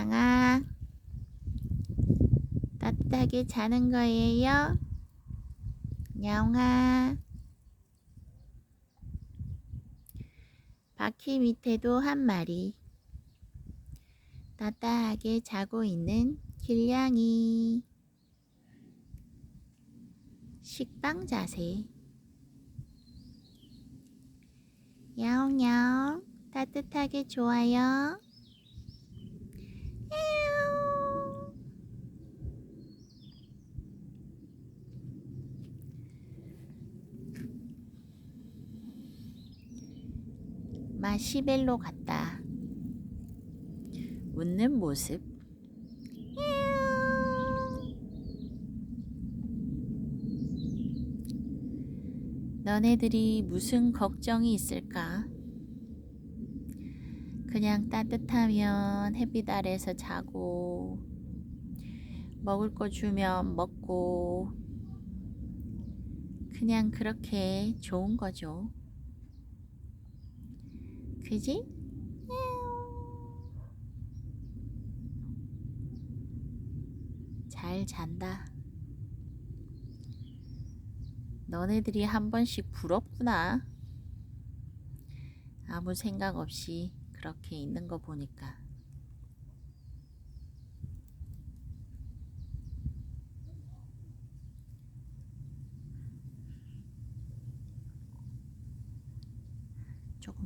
양아, 따뜻하게 자는 거예요? 양아. 바퀴 밑에도 한 마리. 따뜻하게 자고 있는 길냥이. 식빵 자세. 야옹야옹 따뜻하게 좋아요. 야옹. 마시멜로 같다. 웃는 모습. 너네들이 무슨 걱정이 있을까? 그냥 따뜻하면 햇빛 아래서 자고, 먹을 거 주면 먹고, 그냥 그렇게 좋은 거죠. 그지? 잘 잔다. 너네들이 한 번씩 부럽구나. 아무 생각 없이 그렇게 있는 거 보니까.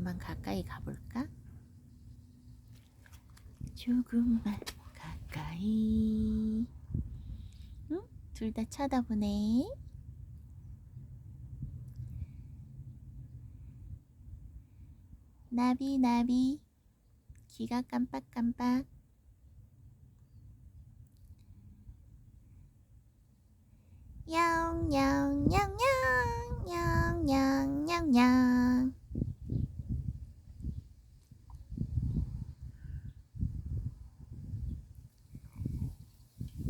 조금만 가까이 가볼까? 조금만 가까이. 응? 둘 다 쳐다보네. 나비 나비 귀가 깜빡깜빡 야옹 야옹야옹야옹야옹야옹야옹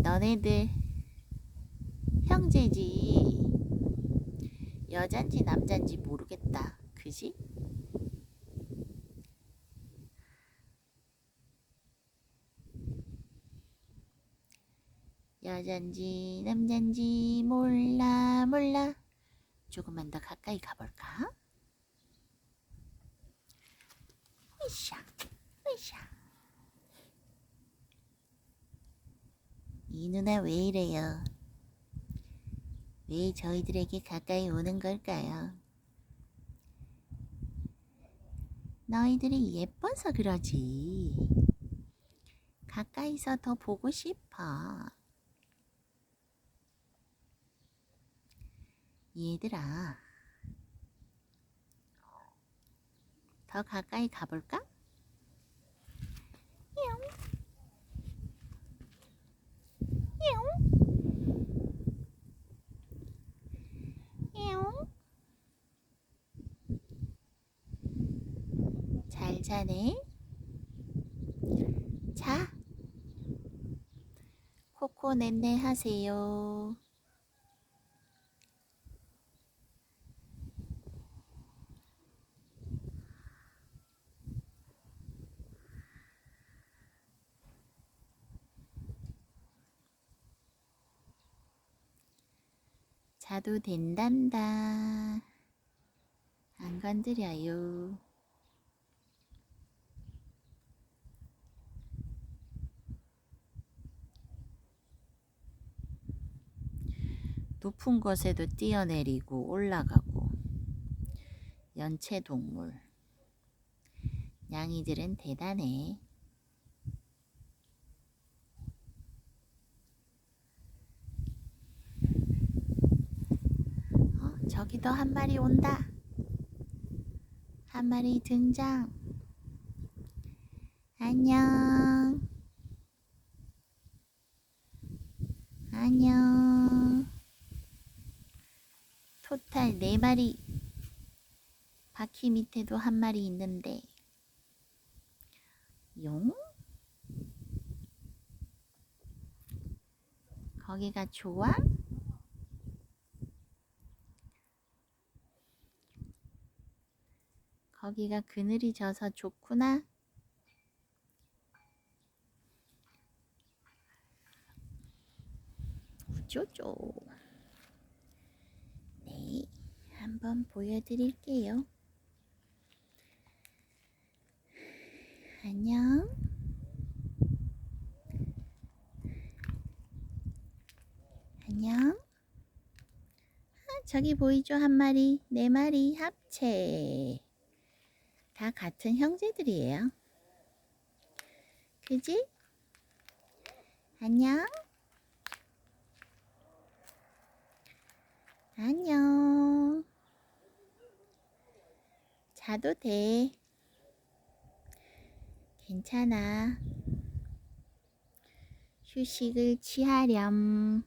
너네들 형제지 여잔지 남잔지 모르겠다 그지? 여잔지 남잔지 몰라 몰라 조금만 더 가까이 가볼까? 으쌰 으쌰 이 누나 왜 이래요? 왜 저희들에게 가까이 오는 걸까요? 너희들이 예뻐서 그러지. 가까이서 더 보고 싶어. 얘들아, 더 가까이 가볼까? 자네. 자. 코코 넷네 하세요. 자도 된단다. 안 건드려요. 높은 곳에도 뛰어내리고 올라가고 연체 동물 양이들은 대단해. 어, 저기도 한 마리 온다. 한 마리 등장. 안녕. 안녕. 토탈 네 마리 바퀴 밑에도 한 마리 있는데 용? 거기가 좋아? 거기가 그늘이 져서 좋구나. 우쭈쭈. 한번 보여드릴게요. 안녕. 안녕. 아, 저기 보이죠? 한 마리, 네 마리 합체. 다 같은 형제들이에요. 그지? 안녕. 안녕. 자도 돼. 괜찮아. 휴식을 취하렴.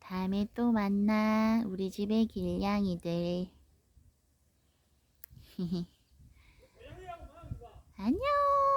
다음에 또 만나, 우리 집의 길냥이들. 안녕!